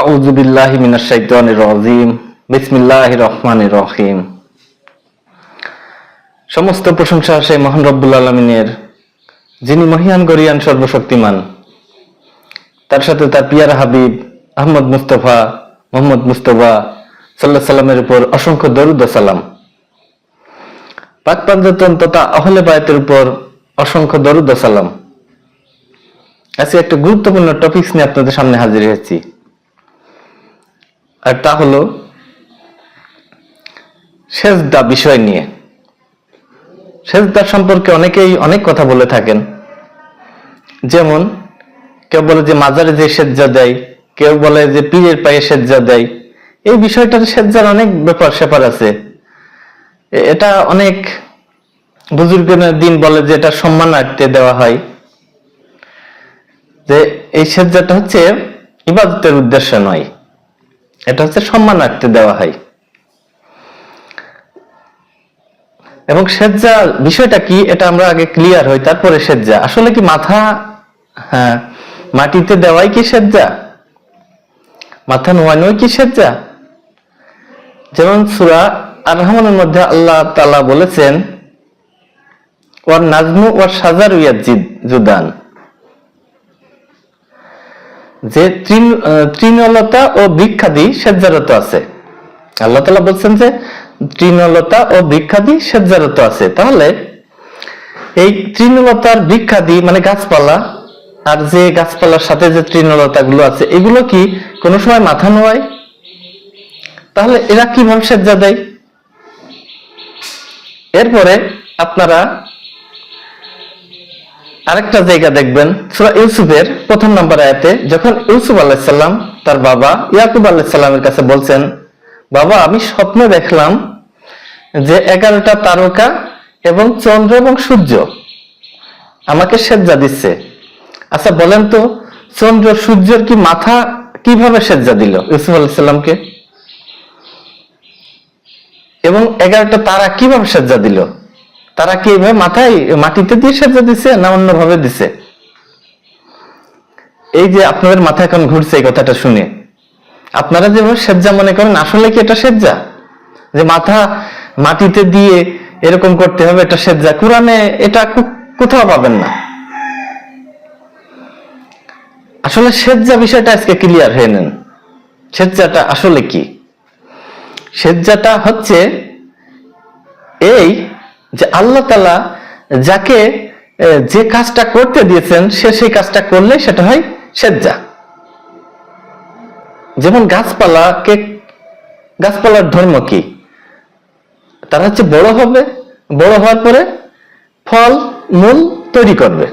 আউযু বিল্লাহি মিনাশ শাইতানির রাজিম। বিসমিল্লাহির রহমানির রহিম। সমস্ত প্রশংসা সেই মহান রব্বুল আলমিনের, যিনি মহিয়ান, গরিয়ান, সর্বশক্তিমান। তার সাথে তার পিয়ারা হাবিব আহমদ মুস্তফা, মোহাম্মদ মুস্তফা সাল্লাহ সাল্লামের উপর অসংখ্য দরুদ সালাম। পাক পাঞ্জাতন তথা আহলে বায়তের উপর অসংখ্য দরুদ সালাম। আজকে একটা গুরুত্বপূর্ণ টপিকস নিয়ে আপনাদের সামনে হাজির হয়েছি। আর তা হলো, সেজদা বিষয় নিয়ে। সেজদা সম্পর্কে অনেকেই অনেক কথা বলে থাকেন। যেমন, কেউ বলে যে মাজারে যে সেজ্জা দেয়, কেউ বলে যে পীরের পায়ে সেজ্জা দেয়। এই বিষয়টার সেজ্জার অনেক ব্যাপার স্যাপার আছে। এটা অনেক বুজুর্গের দিন বলে যে এটা সম্মান সম্মানার্থে দেওয়া হয়। যে এই সেজ্জাটা হচ্ছে ইবাদতের উদ্দেশ্য নয়। এটা হচ্ছে সম্মান সম্মানার্থে দেওয়া হয়। এবং সেজ্জা বিষয়টা কি, এটা আমরা আগে ক্লিয়ার হই তারপরে সেজ্জা আসলে কি মাথা হ্যাঁ মাটিতে দেওয়াই কি সেজ্জা মাথা নোয়ানোই কি সেজ্জা যেমন সুরা আর রহমানের মধ্যে আল্লাহ তাআলা বলেছেন ওর নাজমু ওর সাজার জুদান যে তৃণ- তৃণলতা ও বৃক্ষাদি সেজ্জারত আছে। আল্লাহ তালা বলছেন যে তৃণলতা ও বৃক্ষাদি সেজ্জারত আছে। তাহলে এই তৃণলতার বৃক্ষাদি মানে গাছপালা আর যে গাছপালার সাথে যে তৃণলতা গুলো আছে, এগুলো কি কোনো সময় মাথা নোয়ায়? তাহলে এরা কীভাবে সেজ্জা দেয়? এরপরে আপনারা আরেকটা জায়গা দেখবেন, সূরা ইউসুফের প্রথম নম্বর আয়াতে, যখন ইউসুফ আলাইসাল্লাম তার বাবা ইয়াকুব আলাইসাল্লামের কাছে বলছেন, বাবা, আমি স্বপ্নে দেখলাম যে এগারোটা তারকা এবং চন্দ্র এবং সূর্য আমাকে সেজ্জা দিচ্ছে। আচ্ছা বলেন তো, চন্দ্র সূর্যের কি মাথা কীভাবে সেজ্জা দিল ইউসুফ আলাইসাল্লামকে এবং এগারোটা তারা কীভাবে সেজ্জা দিল? তারা কি এভাবে মাথায়, মাটিতে দিয়ে সেজা দিছে না অন্যভাবে দিছে? এই যে আপনাদের মাথা এখন ঘুরছে এই কথাটা শুনে, আপনারা যেভাবে সেজ্জা মনে করেন, আসলে কি এটা সেজ্জা? যে মাথা মাটিতে দিয়ে এরকম করতে হবে, এটা সেজ্জা। কোরআনে এটা কোথাও পাবেন না। আসলে সেজ্জা বিষয়টা আজকে ক্লিয়ার হয়ে নেন। সেজ্জাটা আসলে কি? সেজ্জাটা হচ্ছে এই যে আল্লাহ তালা যাকে যে কাজটা করতে দিয়েছেন, সে সেই কাজটা করলে সেটা হয় সেজ্জা। যেমন গাছপালাকে গাছপালার ধর্ম কি? তারা হচ্ছে বড় হবে, বড় হওয়ার পরে ফল, মূল তৈরি করবে।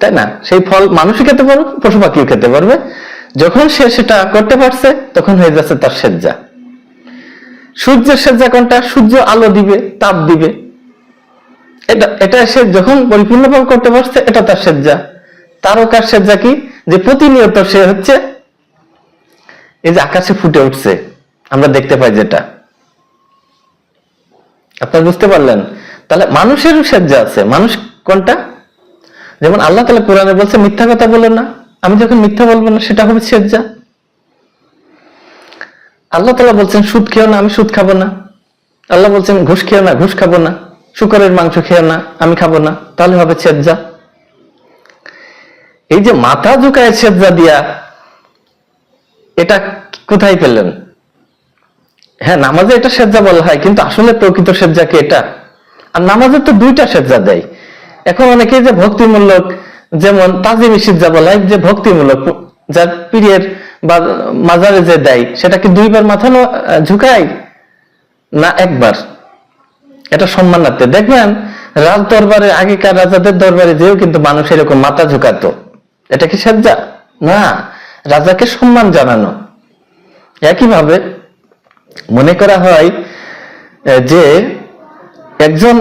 তাই না? সেই ফল মানুষই খেতে পারবে পশু পাখিও খেতে পারবে। যখন সে সেটা করতে পারছে, তখন হয়ে যাচ্ছে তার সেজ্জা। সূর্যের সেজ্জা কোনটা? সূর্য আলো দিবে, তাপ দিবে। এটা এটা সে যখন পরিপূর্ণভাবে করতে পারছে, এটা তার সেজ্জা তারকার সেজ্জা কি? যে প্রতিনিয়ত সে হচ্ছে, এই যে আকাশে ফুটে উঠছে, আমরা দেখতে পাই যেটা। আপনারা বুঝতে পারলেন? তাহলে মানুষেরও সেজ্জা আছে। মানুষ কোনটা? যেমন আল্লাহ তালা কোরআনে বলছে, মিথ্যা কথা বলে না। আমি যখন মিথ্যা বলব না, সেটা হবে সেজ্জা আল্লাহ তালা বলছেন, সুদ খেও না, আমি সুদ খাব না। আল্লাহ বলছেন, ঘুষ খেও না, ঘুষ খাব না। শুকরের মাংস খেও না, আমি খাব না। তাহলে হবে ছেজ্জা এই যে মাথা ঝুঁকায় ছেজ্জা দিয়া, এটা কোথায় পেলেন? হ্যাঁ নামাজে এটা সেজ্জা বলা হয়, কিন্তু আসলে প্রকৃত সেজ্জা কি এটা? আর নামাজে তো দুইটা সেজ্জা দেয়। এখন অনেকে যে ভক্তিমূলক, যেমন তাজিমি সিজ্জা বলা হয়, যে ভক্তিমূলক, যার পীরের বা মাজারে যে দেয়, সেটা কি দুইবার মাথা ঝুঁকায়? না, একবার। এটা সম্মানার্থে। দেখবেন, রাজ দরবারে, আগেকার রাজাদের দরবারে যেও কিন্তু মানুষ এরকম মাথা ঝুঁকাতো। এটা কি সাজ্জা না, রাজাকে সম্মান জানানো। একইভাবে মনে করা হয় যে একজন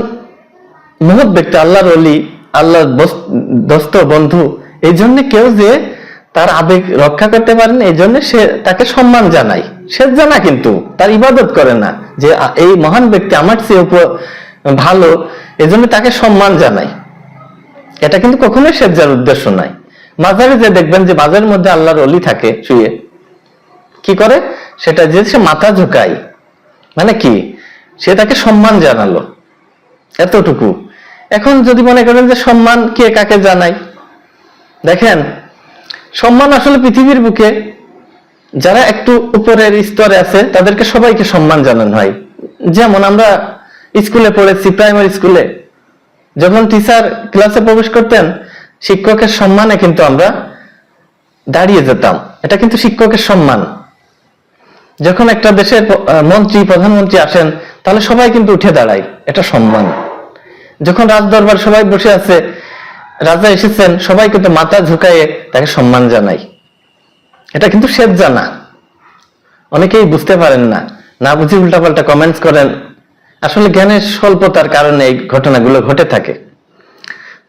মহৎ ব্যক্তি, আল্লাহর অলি, আল্লাহর দোস্ত, বন্ধু, এই জন্য কেউ যে তার আবেগ রক্ষা করতে পারেন, এই জন্য সে তাকে সম্মান জানায়। সে জানা কিন্তু, তার ইবাদত করে না যে এই মহান ব্যক্তি আমার চেয়ে ভালো। এজন্য তাকে সম্মান জানাই এটা কিন্তু কখনোই সেজ্জার উদ্দেশ্য নয়। মাজারে যে দেখবেন যে মাজারের মধ্যে আল্লাহর অলি থাকে শুয়ে। কি করে? সেটা যে সে মাথা ঝুঁকায়। মানে কি? সে তাকে সম্মান জানালো। এতটুকু। এখন যদি মনে করেন যে, সম্মান কে কাকে জানায়? দেখেন সম্মান আসলে পৃথিবীর বুকে, যারা একটু উপরের স্তরে আছে, তাদেরকে সবাইকে সম্মান জানানো হয়। যেমন আমরা স্কুলে পড়েছি, প্রাইমারি স্কুলে, যখন টিচার ক্লাসে প্রবেশ করতেন, শিক্ষকের সম্মানে কিন্তু আমরা দাঁড়িয়ে যেতাম। এটা কিন্তু শিক্ষকের সম্মান। যখন একটা দেশের মন্ত্রী, প্রধানমন্ত্রী আসেন, তাহলে সবাই কিন্তু উঠে দাঁড়ায়। এটা সম্মান। যখন রাজদরবার সবাই বসে আছে রাজা এসেছেন, সবাই কিন্তু মাথা ঝুঁকায়ে তাকে সম্মান জানাই এটা কিন্তু সেদ জানা অনেকেই বুঝতে পারেন না। না বুঝে উল্টাপাল্টা কমেন্টস করেন। আসলে জ্ঞানের স্বল্পতার কারণে এই ঘটনাগুলো ঘটে থাকে।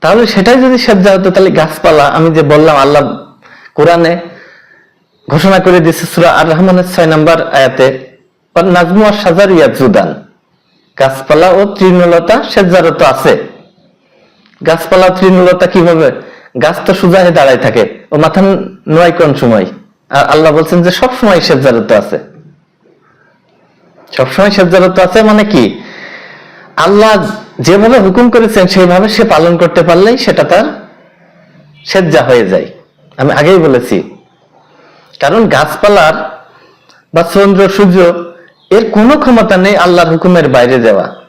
তাহলে সেটাই যদি সেজ্জা হতো, তাহলে গাছপালা, আমি যে বললাম আল্লাহ কোরআনে ঘোষণা করে দিয়েছে সুরা আর রহমানের ছয় নম্বর আয়াতে নাজমু আর সাজার ইয়াজুদান গাছপালা ও তৃণলতা সেজ্জারত আছে। গাছপালা তৃণলতা কীভাবে? গাছ তো সোজা হয়ে দাঁড়ায় থাকে। ও মাথা নয় কোন সময়? আর আল্লাহ বলছেন যে সব সময় সেজ্জারত আছে। সবসময় সেজ্জারত আছে মানে কি? আল্লাহ যেভাবে হুকুম করেছেন, সেইভাবে সে পালন করতে পারলেই সেটা তার সেজ্জা হয়ে যায়। আমি আগেই বলেছি। কারণ গাছপালার বা চন্দ্র, সূর্য, এর কোনো ক্ষমতা নেই আল্লাহর হুকুমের বাইরে যাওয়া।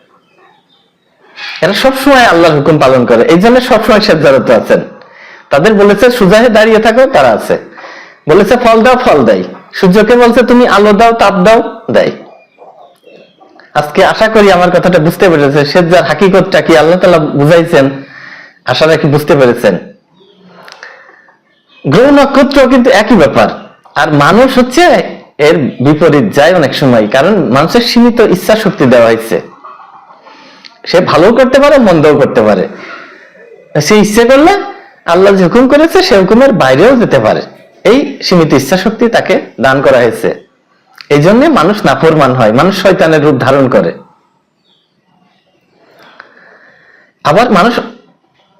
এরা সবসময় আল্লাহর হুকুম পালন করে। এই জন্য সবসময় সেজ্জারত আছেন। তাদের বলেছে, সুজাহে দাঁড়িয়ে থাকো, তারা আছে। বলেছে, ফল দাও, ফল দেয়। সূর্যকে বলছে, তুমি আলো দাও, তাপ দাও, দেয়। আজকে আশা করি আমার কথাটা বুঝতে পেরেছে। সেজ্জার হাকিকতটা কি আল্লাহ তালা বুঝাইছেন, আশা রাখি বুঝতে পেরেছেন। গ্রহ নক্ষত্র কিন্তু একই ব্যাপার। আর মানুষ হচ্ছে এর বিপরীত যায় অনেক সময়। কারণ মানুষের সীমিত ইচ্ছা শক্তি দেওয়া হয়েছে। সে ভালো করতে পারে, মন্দও করতে পারে। সে ইচ্ছে করলে আল্লাহ যে হুকুম করেছে, সে হুকুমের বাইরেও যেতে পারে। এই সীমিত ইচ্ছা শক্তি তাকে দান করা হয়েছে। এই জন্য মানুষ নাফরমান হয়, মানুষ শয়তানের রূপ ধারণ করে। আবার মানুষ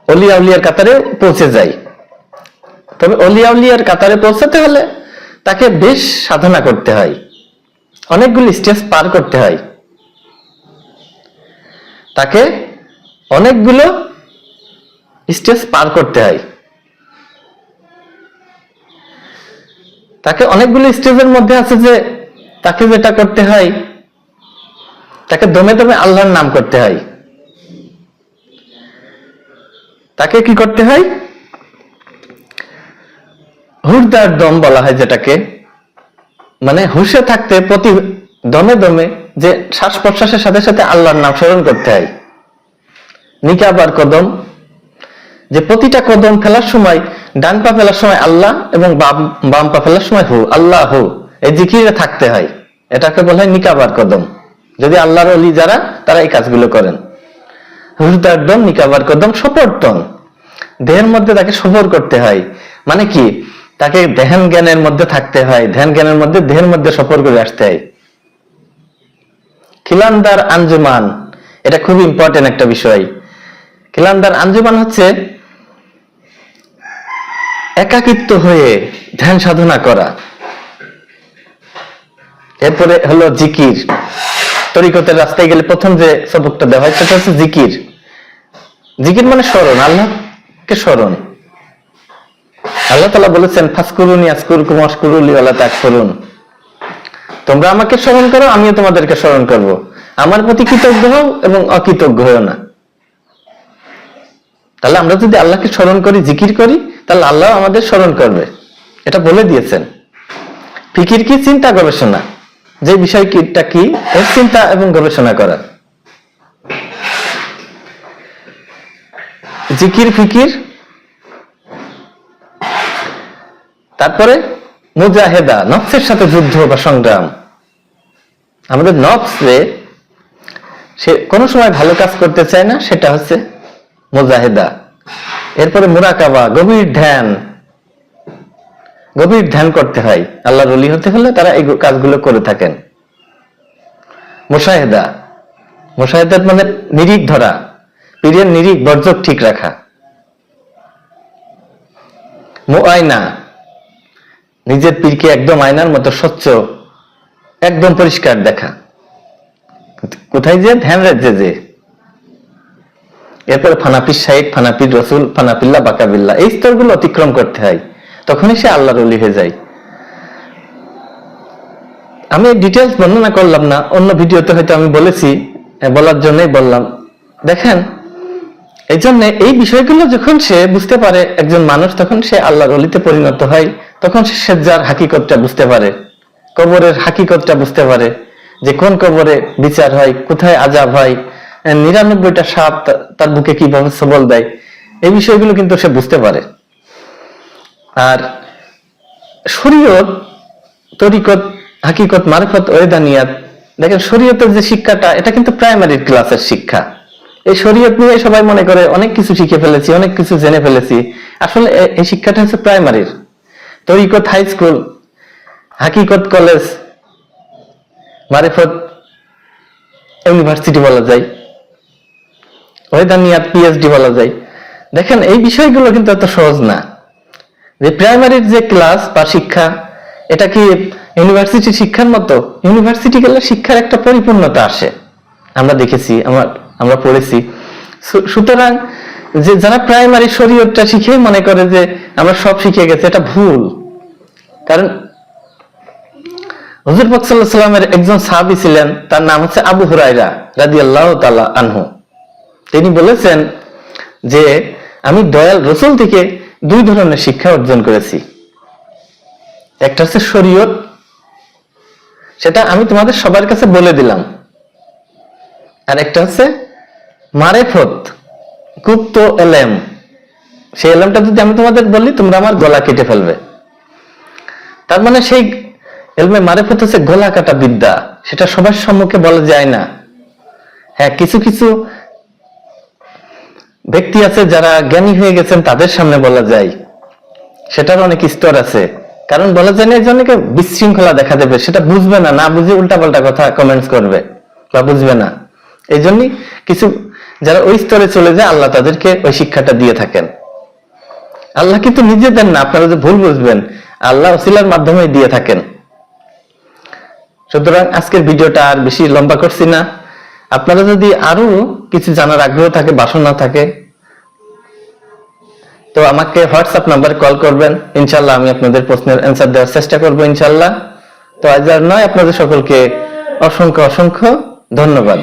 অলিয়া উলিয়ার কাতারে পৌঁছে যায়। তবে অলিয়া উলিয়ার কাতারে পৌঁছাতে হলে তাকে বেশ সাধনা করতে হয়। অনেকগুলি স্টেজ পার করতে হয়। তাকে অনেকগুলো স্টেজ পার করতে হয়। তাকে অনেকগুলো স্টেজের মধ্যে আছে যে, তাকে যেটা করতে হয়, তাকে দমে দমে আল্লাহর নাম করতে হয়। তাকে কি করতে হয়? হুরদার দম বলা হয় যেটাকে। মানে হুশে থাকতে প্রতি দমে দমে যে শ্বাস প্রশ্বাসের সাথে সাথে আল্লাহর নাম স্মরণ করতে হয়। নিকাবার কদম। যে প্রতিটা কদম ফেলার সময়, ডান পা ফেলার সময় আল্লাহ এবং বাম পা ফেলার সময় হু, আল্লাহ। হু এই জিকিরে থাকতে হয়। এটাকে বলা হয় নিকাবার কদম। যদি আল্লাহর অলি যারা, তারা এই কাজগুলো করেন। হুজদার দম নিকাবার কদম সপর্তন দেহের মধ্যে তাকে সফর করতে হয়। মানে কি? তাকে ধ্যান জ্ঞানের মধ্যে থাকতে হয়। ধ্যান জ্ঞানের মধ্যে, দেহের মধ্যে সফর করে আসতে হয়। খিলান্দার আঞ্জুমান, এটা খুব ইম্পর্টেন্ট একটা বিষয়। খিলান্দার আঞ্জুমান হচ্ছে একাকিত্ব হয়ে ধ্যান সাধনা করা। এরপরে হলো জিকির। তরিকতের রাস্তায় গেলে প্রথম যে সবকটা দেওয়া হয়, সেটা হচ্ছে জিকির। জিকির মানে স্মরণ, আল্লাহকে স্মরণ। আল্লাহ তালা বলেছেন, ফাসকুরুনি আসকুরকুম অস্কুরুলি আল্লাহ তাক করুন তোমরা আমাকে স্মরণ করো, আমিও তোমাদেরকে স্মরণ করব। আমার প্রতি কৃতজ্ঞ হও এবং অকৃতজ্ঞ হও না। তাহলে আমরা যদি আল্লাহকে স্মরণ করি, জিকির করি, তাহলে আল্লাহ আমাদের স্মরণ করবে। এটা বলে দিয়েছেন। ফিকির কি? চিন্তা গবেষণা। যে বিষয় কিটা কি? এর চিন্তা এবং গবেষণা করা জিকির, ফিকির। তারপরে মুজাহেদা, নফসের সাথে যুদ্ধ বা সংগ্রাম। আমাদের নফসে সে কোনো সময় ভালো কাজ করতে চায় না, সেটা হচ্ছে মুজাহেদা। এরপরে মুরাকাবা, গভীর ধ্যান। গভীর ধ্যান করতে হয়। আল্লাহ রলি হতে হলে তারা এই কাজগুলো করে থাকেন। মোশাহেদা মোশাহেদার মানে নিরিখ ধরা, পীরের নিরিখ বর্জক ঠিক রাখা। মোয়াইনা নিজের পীরকে একদম আয়নার মতো স্বচ্ছ, একদম পরিষ্কার দেখা। কোথায় যে? ধ্যান রাজ্যে যে। এরপর ফানাপির শাহিদ ফানাপির রসুল ফানাপিল্লা বাকাবিল্লা, এই স্তরগুলো অতিক্রম করতে হয়। তখনই সে আল্লাহর অলি হয়ে যায়। আমি ডিটেলস বর্ণনা করলাম না, অন্য ভিডিওতে হয়তো আমি বলেছি বলার জন্যই বললাম। দেখেন এই জন্য এই বিষয়গুলো যখন সে বুঝতে পারে একজন মানুষ, তখন সে আল্লাহর অলিতে পরিণত হয়, তখন সে সেজ্জার হাকিকতটা বুঝতে পারে, কবরের হাকিকতটা বুঝতে পারে যে কোন কবরে বিচার হয়, কোথায় আজাব হয় নিরানব্বইটা সাপ তার বুকে কীভাবে সবল দেয়, এই বিষয়গুলো কিন্তু সে বুঝতে পারে। আর শরীয়ত, তরিকত, হাকিকত, মারফত, ওয়েদানিয়াত, দেখেন শরীয়তের যে শিক্ষাটা, এটা কিন্তু প্রাইমারি ক্লাসের শিক্ষা। এই শরীয়ত নিয়ে সবাই মনে করে, অনেক কিছু শিখে ফেলেছি, অনেক কিছু জেনে ফেলেছি। আসলে এই শিক্ষাটা হচ্ছে প্রাইমারির তরিকত হাই স্কুল হাকিকত কলেজ মারিফত ইউনিভার্সিটি বলা যায়। ওয়েদানিয়াত পিএইচডি বলা যায়। দেখেন, এই বিষয়গুলো কিন্তু এত সহজ না। যে প্রাইমারির যে ক্লাস বা শিক্ষা, এটা কি ইউনিভার্সিটি শিক্ষার মতো? ইউনিভার্সিটি গেলে শিক্ষার একটা পরিপূর্ণতা আসে। আমরা দেখেছি, আমার আমরা পড়েছি। সুতরাং যে যারা প্রাইমারি শরীয়তটা শিখেই মনে করে যে আমরা সব শিখে গেছি, এটা ভুল। কারণ হুজুর পাক সাল্লামের একজন সাহাবী ছিলেন, তার নাম হচ্ছে আবু হুরায়রা রাদিয়াল্লাহু তাআলা আনহু। তিনি বলেছেন যে, আমি দয়াল রসুল থেকে দুই ধরনের শিক্ষা অর্জন করেছি। একটা হচ্ছে শরীয়ত, সেটা আমি তোমাদের সবার কাছে বলে দিলাম। আর একটা হচ্ছে মারেফত, গুপ্ত এলেম। সেই এলেমটা যদি আমি তোমাদের বলি, তোমরা আমার গলা কেটে ফেলবে। তার মানে সেই এলমে মারেফত হচ্ছে গলা কাটা বিদ্যা। সেটা সবার সম্মুখে বলা যায় না। হ্যাঁ কিছু কিছু ব্যক্তি আছে যারা জ্ঞানী হয়ে গেছেন, তাদের সামনে বলা যায়। সেটার অনেক স্তর আছে। কারণ বলা যায় না একজনকে বিশৃঙ্খলা দেখা দেবে। সেটা বুঝবে না না বুঝে উল্টাপাল্টা কথা কমেন্টস করবে বা বুঝবে না। এই জন্যই কিছু যারা ওই স্তরে চলে যায়, আল্লাহ তাদেরকে ওই শিক্ষাটা দিয়ে থাকেন। আল্লাহ কিন্তু নিজে দেন না, আপনারা যে ভুল বুঝবেন, আল্লাহ ওসিলার মাধ্যমে দিয়ে থাকেন। সুতরাং আজকের ভিডিওটা আর বেশি লম্বা করছি না। আপনারা যদি আরও কিছু জানার আগ্রহ থাকে, বাসনা থাকে, তো আমাকে হোয়াটসঅ্যাপ নাম্বার কল করবেন। ইনশাল্লাহ আমি আপনাদের প্রশ্নের অ্যান্সার দেওয়ার চেষ্টা করব ইনশাল্লাহ তো আজ আর নয়, আপনাদের সকলকে অসংখ্য অসংখ্য ধন্যবাদ।